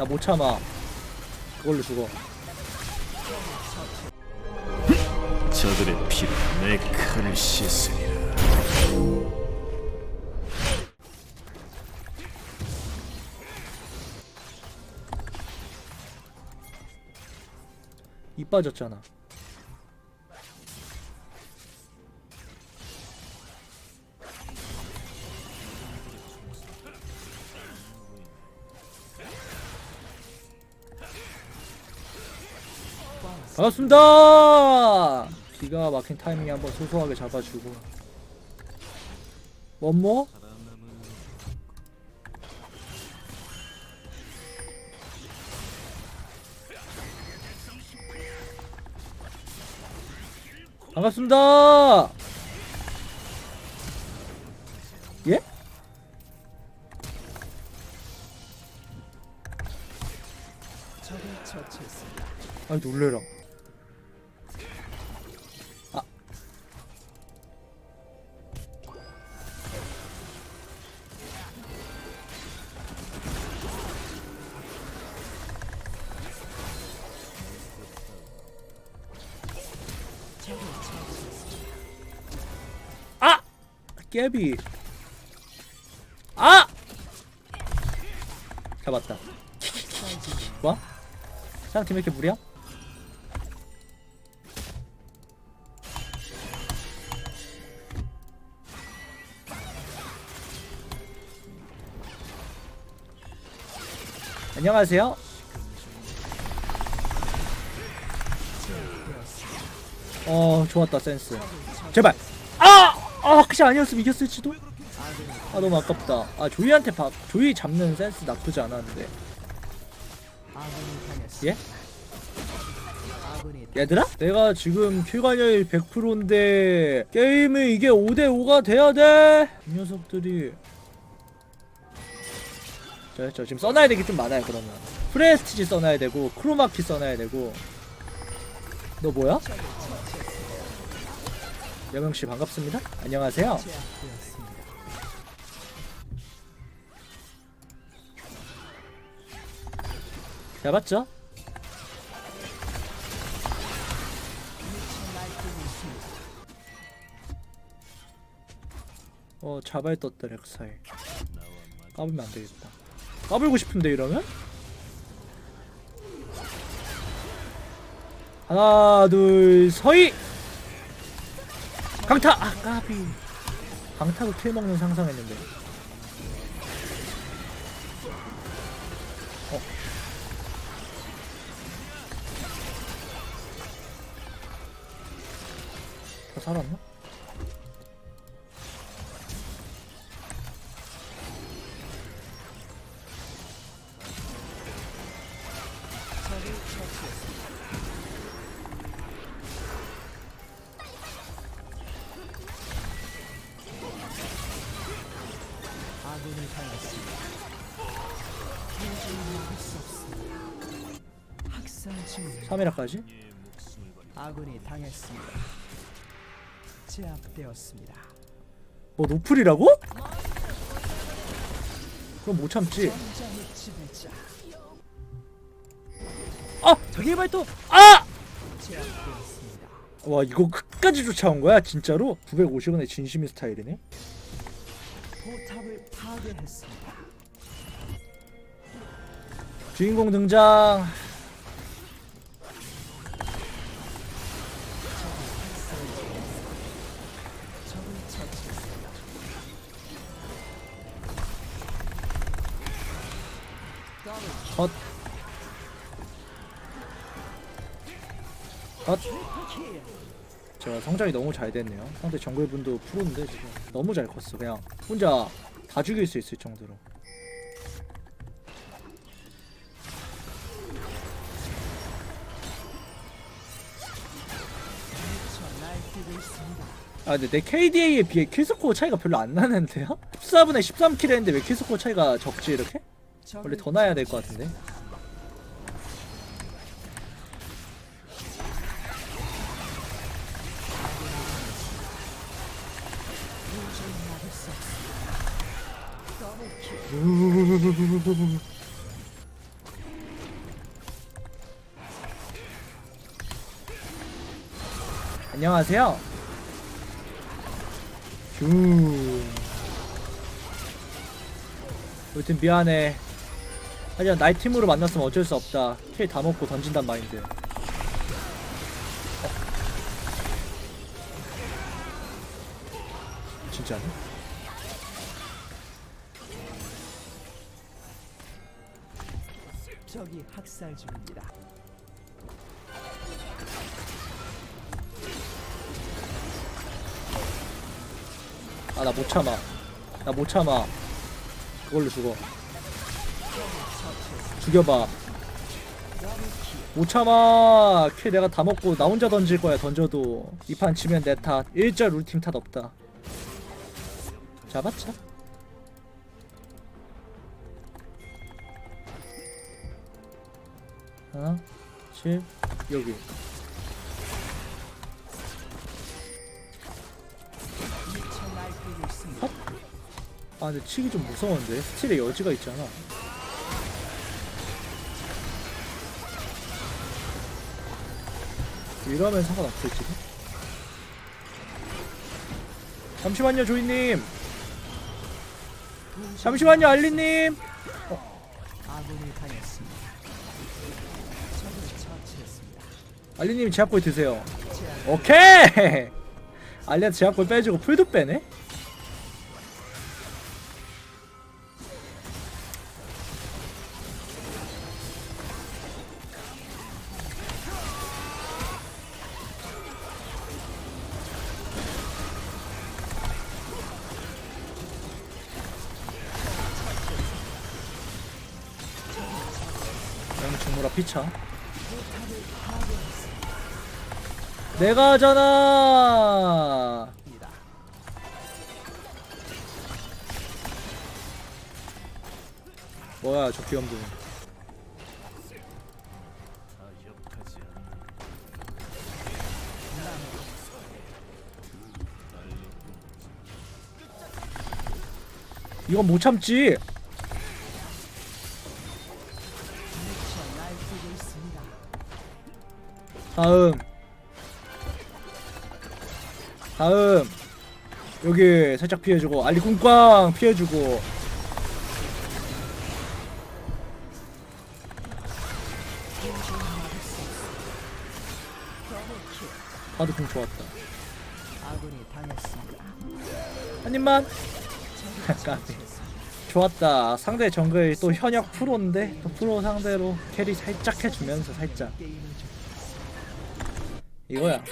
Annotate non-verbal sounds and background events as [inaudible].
나 못 참아. 그걸로 죽어. 저들의 피로 내 칼을 씻으리라. 이 빠졌잖아. 반갑습니다. 기가 막힌 타이밍에 한번 소소하게 잡아주고. 뭐뭐? 반갑습니다. 예? 아니 놀래라. 깨비. 아! 잡았다. 뭐? 상팀 왜 이렇게 무리야? 안녕하세요. 어 좋았다 센스. 제발. 아! 아 혹시 아니었으면 이겼을지도. 아 너무 아깝다. 아 조이한테 밥 조이 잡는 센스 나쁘지 않았는데. 예? 얘들아? 내가 지금 킬관여일 100%인데 게임이 이게 5대5가 돼야 돼? 이 녀석들이 저, 저 지금 써놔야 되기 좀 많아요 그러면 프레스티지 써놔야 되고 크로마키 써놔야 되고 너 뭐야? 여명씨 반갑습니다. 안녕하세요. 잡았죠? 어 자발 떴다 렉사에 까불면 안 되겠다. 까불고 싶은데 이러면? 하나 둘 서희 강타! 아 까비. 강타로 킬 먹는 상상했는데. 어. 다 살았나? 학살 중 3회라까지? 아군이 당했습니다. 제압되었습니다. 뭐 노플이라고? 그럼 못 참지 전장의 지배자 아! 자기 발톱! 아! 제압되었습니다. 와 이거 끝까지 쫓아온 거야 진짜로? 950원의 진심인 스타일이네 포탑을 파괴했습니다. 주인공 등장. 제가 성장이 너무 잘 됐네요 상대 정글분도 프로인데 지금 너무 잘 컸어 그냥 혼자 다 죽일 수 있을 정도로. 아 근데 내 KDA에 비해 킬스코어 차이가 별로 안 나는데요? 14분에 13킬 했는데 왜 킬스코어 차이가 적지 이렇게? 원래 더 나야 될 것 같은데 안녕하세요. 슝. 여튼 미안해. 하지만 나이 팀으로 만났으면 어쩔 수 없다. 킬 다 먹고 던진단 마인드. 어? 진짜네? 적이 학살 중입니다. 아 나 못 참아. 나 못 참아. 그걸로 죽어. 죽여봐. 못 참아. 킬 내가 다 먹고 나 혼자 던질 거야. 던져도 이 판 치면 내 탓. 일자 우리 팀 탓 없다. 잡았자. 하나, 칠, 여기. 있습니다. 아 근데 치기 좀 무서운데 스틸의 여지가 있잖아 이러면 상관없을지도 잠시만요 조이님 잠시만요 알리님 아군이 당했습니다. 알리님 제압골 드세요. 오케이! [laughs] 알리한테 제압골 빼주고 풀도 빼네? 피차 내가 하잖아. 뭐야 저 귀염둥이 이건 못 참지. 다음 다음 여기 살짝 피해주고 알리 꿍꽝 피해주고. 바드 공 좋았다. 한 입만. [laughs] 좋았다. 상대 정글 또 현역 프로인데 또 프로 상대로 캐리 살짝 해주면서 살짝. 좀 이거야